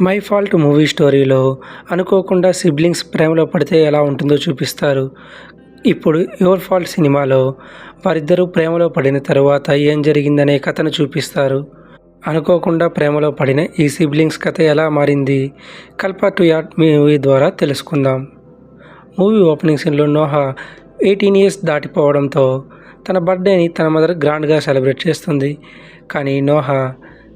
My fault movie స్టోరీలో అనుకోకుండా siblings ప్రేమలో పడితే ఎలా ఉంటుందో చూపిస్తారు. ఇప్పుడు యువర్ ఫాల్ట్ సినిమాలో వారిద్దరూ ప్రేమలో పడిన తరువాత ఏం జరిగిందనే కథను చూపిస్తారు. అనుకోకుండా ప్రేమలో పడిన ఈ సిబ్లింగ్స్ కథ ఎలా మారింది? కల్ప టు యాట్ మూవీ ద్వారా తెలుసుకుందాం. మూవీ ఓపెనింగ్ సీన్లో నోహా ఎయిటీన్ ఇయర్స్ దాటిపోవడంతో తన బర్త్డేని తన మదర్ గ్రాండ్గా సెలబ్రేట్ చేస్తుంది. కానీ నోహా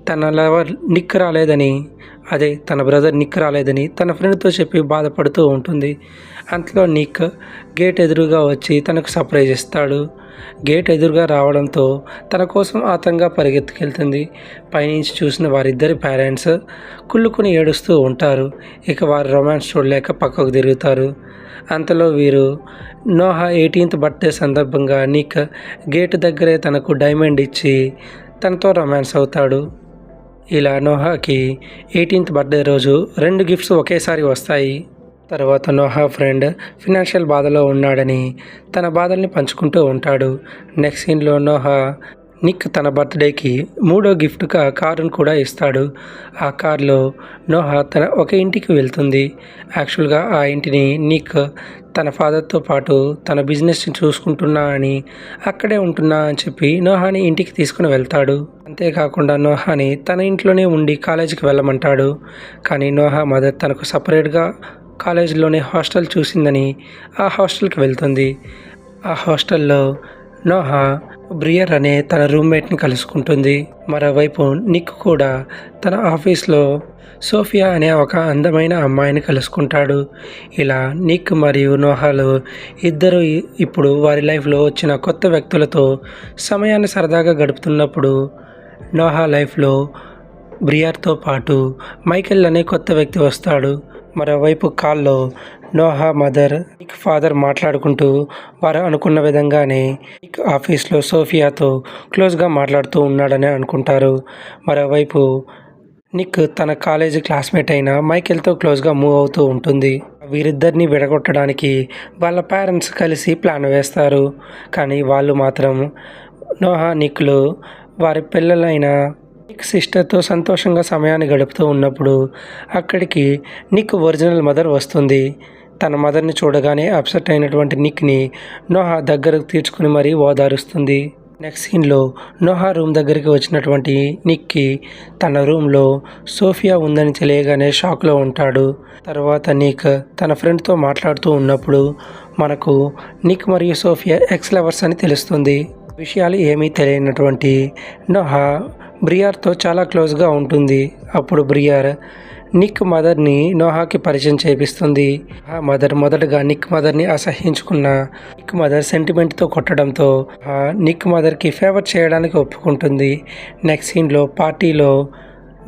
తన లవర్ నిక్ రాలేదని అదే తన బ్రదర్ నిక్ రాలేదని తన ఫ్రెండ్తో చెప్పి బాధపడుతూ ఉంటుంది. అంతలో నిక్ గేట్ ఎదురుగా వచ్చి తనకు సర్ప్రైజ్ ఇస్తాడు. గేట్ ఎదురుగా రావడంతో తన కోసం ఆతంగా పరిగెత్తుకెళ్తుంది. పైనుంచి చూసిన వారిద్దరి పేరెంట్స్ కుళ్ళుకుని ఏడుస్తూ ఉంటారు. ఇక వారు రొమాన్స్ చూడలేక పక్కకు తిరుగుతారు. అంతలో వీరు నోహా ఎయిటీన్త్ బర్త్డే సందర్భంగా నిక్ గేట్ దగ్గరే తనకు డైమండ్ ఇచ్చి తనతో రొమాన్స్ అవుతాడు. ఇలా నోహాకి ఎయిటీన్త్ బర్త్డే రోజు రెండు గిఫ్ట్స్ ఒకేసారి వస్తాయి. తర్వాత నోహా ఫ్రెండ్ ఫినాన్షియల్ బాధలో ఉన్నాడని తన బాధల్ని పంచుకుంటూ ఉంటాడు. నెక్స్ట్ సీన్లో నోహా నిక్ తన బర్త్డేకి మూడో గిఫ్ట్గా కారును కూడా ఇస్తాడు. ఆ కార్లో నోహా తన ఒక ఇంటికి వెళ్తుంది. యాక్చువల్గా ఆ ఇంటిని నిక్ తన ఫాదర్తో పాటు తన బిజినెస్ని చూసుకుంటున్నా అని అక్కడే ఉంటున్నా అని చెప్పి నోహాని ఇంటికి తీసుకుని వెళ్తాడు. అంతేకాకుండా నోహాని తన ఇంట్లోనే ఉండి కాలేజీకి వెళ్ళమంటాడు. కానీ నోహా మదర్ తనకు సపరేట్గా కాలేజీలోనే హాస్టల్ చూసిందని ఆ హాస్టల్కి వెళ్తుంది. ఆ హాస్టల్లో నోహా బ్రియర్ అనే తన రూమ్మేట్ని కలుసుకుంటుంది. మరోవైపు నిక్ కూడా తన ఆఫీస్లో సోఫియా అనే ఒక అందమైన అమ్మాయిని కలుసుకుంటాడు. ఇలా నిక్ మరియు నోహాలు ఇద్దరు ఇప్పుడు వారి లైఫ్లో వచ్చిన కొత్త వ్యక్తులతో సమయాన్ని సరదాగా గడుపుతున్నప్పుడు నోహా లైఫ్లో బ్రియార్తో పాటు మైకెల్ అనే కొత్త వ్యక్తి వస్తాడు. మరోవైపు కాల్లో నోహా మదర్ నిక్ ఫాదర్ మాట్లాడుకుంటూ వారు అనుకున్న విధంగానే నిక్ ఆఫీస్లో సోఫియాతో క్లోజ్గా మాట్లాడుతూ ఉన్నాడని అనుకుంటారు. మరోవైపు నిక్ తన కాలేజీ క్లాస్మేట్ అయిన మైకెల్తో క్లోజ్గా మూవ్ అవుతూ ఉంటుంది. వీరిద్దరిని విడగొట్టడానికి వాళ్ళ పేరెంట్స్ కలిసి ప్లాన్ వేస్తారు. కానీ వాళ్ళు మాత్రం నోహా నిక్లు వారి పిల్లలైన సిస్టర్తో సంతోషంగా సమయాన్ని గడుపుతూ ఉన్నప్పుడు అక్కడికి నిక్ ఒరిజినల్ మదర్ వస్తుంది. తన మదర్ని చూడగానే అప్సెట్ అయినటువంటి నిక్ని నోహా దగ్గరకు తీర్చుకుని మరీ ఓదారుస్తుంది. నెక్స్ట్ సీన్లో నోహా రూమ్ దగ్గరికి వచ్చినటువంటి నిక్కి తన రూమ్లో సోఫియా ఉందని తెలియగానే షాక్లో ఉంటాడు. తర్వాత నిక్ తన ఫ్రెండ్తో మాట్లాడుతూ ఉన్నప్పుడు మనకు నిక్ మరియు సోఫియా ఎక్స్ లవర్స్ అని తెలుస్తుంది. విషయాలు ఏమీ తెలియనటువంటి నోహా బ్రియార్తో చాలా క్లోజ్గా ఉంటుంది. అప్పుడు బ్రియార్ నిక్ మదర్ని నోహాకి పరిచయం చేపిస్తుంది ఆ మదర్ మొదటగా నిక్ మదర్ని అసహ్యించుకున్న నిక్ మదర్ సెంటిమెంట్తో కొట్టడంతో ఆ నిక్ మదర్కి ఫేవర్ చేయడానికి ఒప్పుకుంటుంది. నెక్స్ట్ సీన్లో పార్టీలో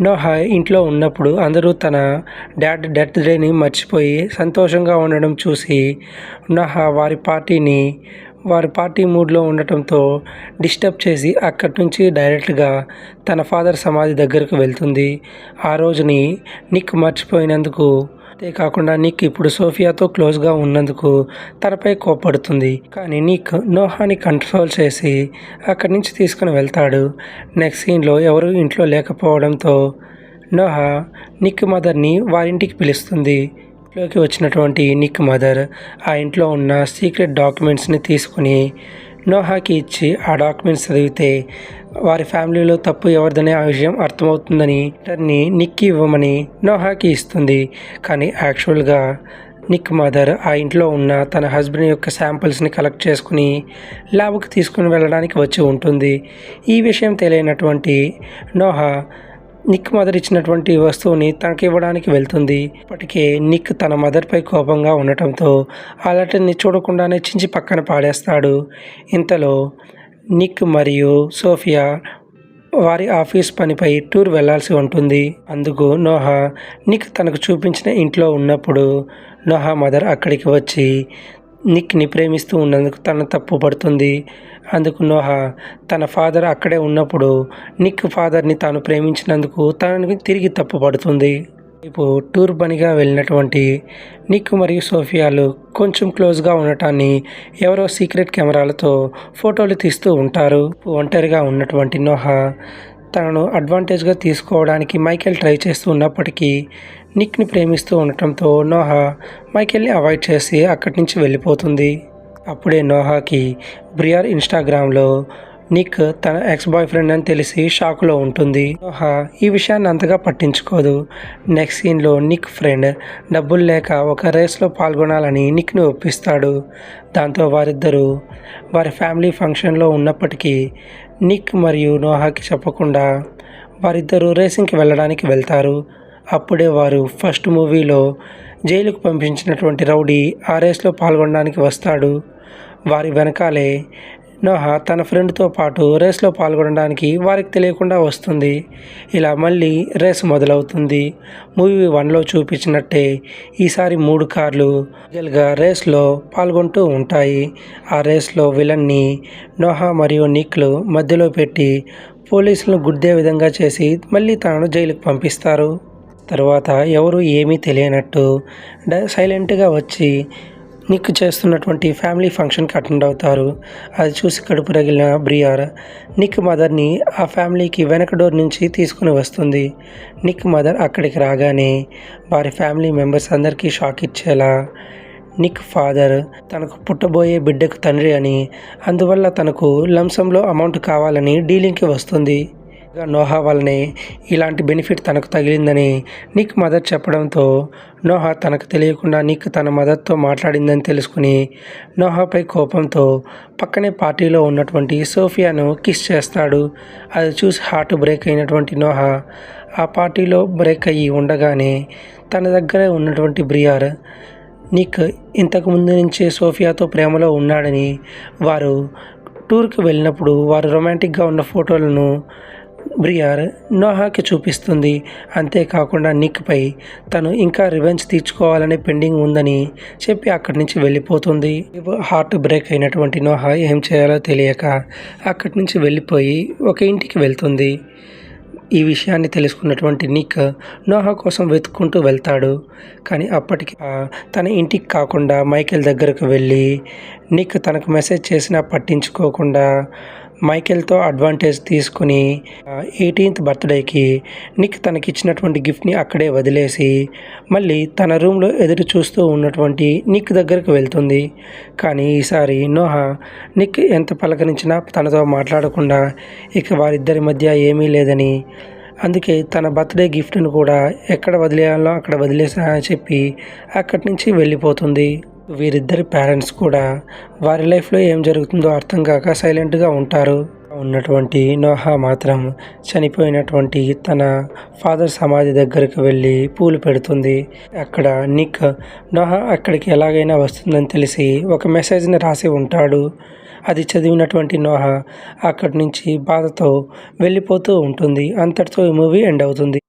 నోహా ఇంట్లో ఉన్నప్పుడు అందరూ తన డాడ్ డెత్ డేని మర్చిపోయి సంతోషంగా ఉండడం చూసి నోహా వారి పార్టీని వారి పార్టీ మూడ్లో ఉండటంతో డిస్టర్బ్ చేసి అక్కడి నుంచి డైరెక్ట్గా తన ఫాదర్ సమాధి దగ్గరకు వెళ్తుంది. ఆ రోజుని నిక్ మర్చిపోయినందుకు అంతేకాకుండా నిక్ ఇప్పుడు సోఫియాతో క్లోజ్గా ఉన్నందుకు తనపై కోప్పడుతుంది. కానీ నిక్ నోహాని కంట్రోల్ చేసి అక్కడి నుంచి తీసుకుని వెళ్తాడు. నెక్స్ట్ సీన్లో ఎవరు ఇంట్లో లేకపోవడంతో నోహా నిక్ మదర్ని వారింటికి పిలుస్తుంది. ఇంట్లోకి వచ్చినటువంటి నిక్ మదర్ ఆ ఇంట్లో ఉన్న సీక్రెట్ డాక్యుమెంట్స్ని తీసుకుని నోహాకి ఇచ్చి ఆ డాక్యుమెంట్స్ చదివితే వారి ఫ్యామిలీలో తప్పు ఎవరిదనే ఆ విషయం అర్థమవుతుందని లెటర్ని నిక్కి ఇవ్వమని నోహాకి ఇస్తుంది. కానీ యాక్చువల్గా నిక్ మదర్ ఆ ఇంట్లో ఉన్న తన హస్బెండ్ యొక్క శాంపిల్స్ని కలెక్ట్ చేసుకుని ల్యాబ్కి తీసుకుని వెళ్ళడానికి వచ్చి ఉంటుంది. ఈ విషయం తెలియనటువంటి నోహా నిక్ మదర్ ఇచ్చినటువంటి వస్తువుని తనకి ఇవ్వడానికి వెళ్తుంది. ఇప్పటికే నిక్ తన మదర్పై కోపంగా ఉండటంతో ఆ లెటర్ని చూడకుండానే చించి పక్కన పాడేస్తాడు. ఇంతలో నిక్ మరియు సోఫియా వారి ఆఫీస్ పనిపై టూర్ వెళ్ళాల్సి ఉంటుంది. అందుకు నోహా నిక్ తనకు చూపించిన ఇంట్లో ఉన్నప్పుడు నోహా మదర్ అక్కడికి వచ్చి నిక్ని ప్రేమిస్తూ ఉన్నందుకు తన తప్పు పడుతుంది. అందుకు నోహా తన ఫాదర్ అక్కడే ఉన్నప్పుడు నిక్ ఫాదర్ని తాను ప్రేమించినందుకు తనని తిరిగి తప్పు పడుతుంది. ఇప్పుడు టూర్ పనిగా వెళ్ళినటువంటి నిక్ మరియు సోఫియాలు కొంచెం క్లోజ్గా ఉండటాన్ని ఎవరో సీక్రెట్ కెమెరాలతో ఫోటోలు తీస్తూ ఉంటారు. ఒంటరిగా ఉన్నటువంటి నోహా తనను అడ్వాంటేజ్గా తీసుకోవడానికి మైకేల్ ట్రై చేస్తూ ఉన్నప్పటికీ నిక్ని ప్రేమిస్తూ ఉండటంతో నోహా మైకేల్ని అవాయిడ్ చేసి అక్కడి నుంచి వెళ్ళిపోతుంది. అప్పుడే నోహాకి బ్రియార్ ఇన్స్టాగ్రామ్లో నిక్ తన ఎక్స్ బాయ్ ఫ్రెండ్ అని తెలిసి షాక్లో ఉంటుంది. ఈ విషయాన్ని అంతగా పట్టించుకోదు. నెక్స్ట్ సీన్లో నిక్ ఫ్రెండ్ డబ్బులు లేక ఒక రేస్లో పాల్గొనాలని నిక్ని ఒప్పిస్తాడు. దాంతో వారిద్దరూ వారి ఫ్యామిలీ ఫంక్షన్లో ఉన్నప్పటికీ నిక్ మరియు నోహాకి చెప్పకుండా వారిద్దరూ రేసింగ్కి వెళ్ళడానికి వెళ్తారు. అప్పుడే వారు ఫస్ట్ మూవీలో జైలుకు పంపించినటువంటి రౌడీ ఆ రేస్లో పాల్గొనడానికి వస్తాడు. వారి వెనకాలే నోహా తన ఫ్రెండ్తో పాటు రేస్లో పాల్గొనడానికి వారికి తెలియకుండా వస్తుంది. ఇలా మళ్ళీ రేస్ మొదలవుతుంది. మూవీ వన్లో చూపించినట్టే ఈసారి మూడు కార్లు గా రేస్లో పాల్గొంటూ ఉంటాయి. ఆ రేస్లో విలన్ని నోహా మరియు నిక్లు మధ్యలో పెట్టి పోలీసులను గుద్దే విధంగా చేసి మళ్ళీ తనను జైలుకు పంపిస్తారు. తర్వాత ఎవరు ఏమీ తెలియనట్టు డ సైలెంట్గా వచ్చి నిక్ చేస్తున్నటువంటి ఫ్యామిలీ ఫంక్షన్కి అటెండ్ అవుతారు. అది చూసి కడుపు రగిలిన బ్రియార్ నిక్ మదర్ని ఆ ఫ్యామిలీకి వెనక డోర్ నుంచి తీసుకుని వస్తుంది. నిక్ మదర్ అక్కడికి రాగానే వారి ఫ్యామిలీ మెంబర్స్ అందరికీ షాక్ ఇచ్చేలా నిక్ ఫాదర్ తనకు పుట్టబోయే బిడ్డకు తండ్రి అని అందువల్ల తనకు లంసంలో అమౌంట్ కావాలని డీలింగ్కి వస్తుంది. నోహా వల్లనే ఇలాంటి బెనిఫిట్ తనకు తగిలిందని నిక్ మదర్ చెప్పడంతో నోహా తనకు తెలియకుండా నిక్ తన మదర్తో మాట్లాడిందని తెలుసుకుని నోహాపై కోపంతో పక్కనే పార్టీలో ఉన్నటువంటి సోఫియాను కిస్ చేస్తాడు. అది చూసి హార్ట్ బ్రేక్ అయినటువంటి నోహా ఆ పార్టీలో బ్రేక్ అయ్యి ఉండగానే తన దగ్గరే ఉన్నటువంటి బ్రియార్ నిక్ ఇంతకుముందు నుంచే సోఫియాతో ప్రేమలో ఉన్నాడని వారు టూర్కి వెళ్ళినప్పుడు వారు రొమాంటిక్గా ఉన్న ఫోటోలను బ్రియార్ నోహాకి చూపిస్తుంది. అంతేకాకుండా నిక్పై తను ఇంకా రివెంజ్ తీర్చుకోవాలనే పెండింగ్ ఉందని చెప్పి అక్కడి నుంచి వెళ్ళిపోతుంది. హార్ట్ బ్రేక్ అయినటువంటి నోహా ఏం చేయాలో తెలియక అక్కడి నుంచి వెళ్ళిపోయి ఒక ఇంటికి వెళ్తుంది. ఈ విషయాన్ని తెలుసుకున్నటువంటి నిక్ నోహా కోసం వెతుక్కుంటూ వెళ్తాడు. కానీ అప్పటికి తన ఇంటికి కాకుండా మైకేల్ దగ్గరకు వెళ్ళి నిక్ తనకు మెసేజ్ చేసినా పట్టించుకోకుండా మైకేల్తో అడ్వాంటేజ్ తీసుకుని ఎయిటీన్త్ బర్త్డేకి నిక్ తనకిచ్చినటువంటి గిఫ్ట్ని అక్కడే వదిలేసి మళ్ళీ తన రూమ్లో ఎదురు చూస్తూ ఉన్నటువంటి నిక్ దగ్గరకు వెళ్తుంది. కానీ ఈసారి నోహా నిక్ ఎంత పలకరించినా తనతో మాట్లాడకుండా ఇక వారిద్దరి మధ్య ఏమీ లేదని అందుకే తన బర్త్డే గిఫ్ట్ను కూడా ఎక్కడ వదిలేయాలో అక్కడ వదిలేసా అని చెప్పి అక్కడి నుంచి వెళ్ళిపోతుంది. వీరిద్దరి పేరెంట్స్ కూడా వారి లైఫ్లో ఏం జరుగుతుందో అర్థం కాక సైలెంట్గా ఉంటారు. ఉన్నటువంటి నోహా మాత్రం చనిపోయినటువంటి తన ఫాదర్ సమాధి దగ్గరికి వెళ్ళి పూలు పెడుతుంది. అక్కడ నిక్ నోహా అక్కడికి ఎలాగైనా వస్తుందని తెలిసి ఒక మెసేజ్ని రాసి ఉంటాడు. అది చదివినటువంటి నోహా అక్కడి నుంచి బాధతో వెళ్ళిపోతూ ఉంటుంది. అంతటితో ఈ మూవీ ఎండ్ అవుతుంది.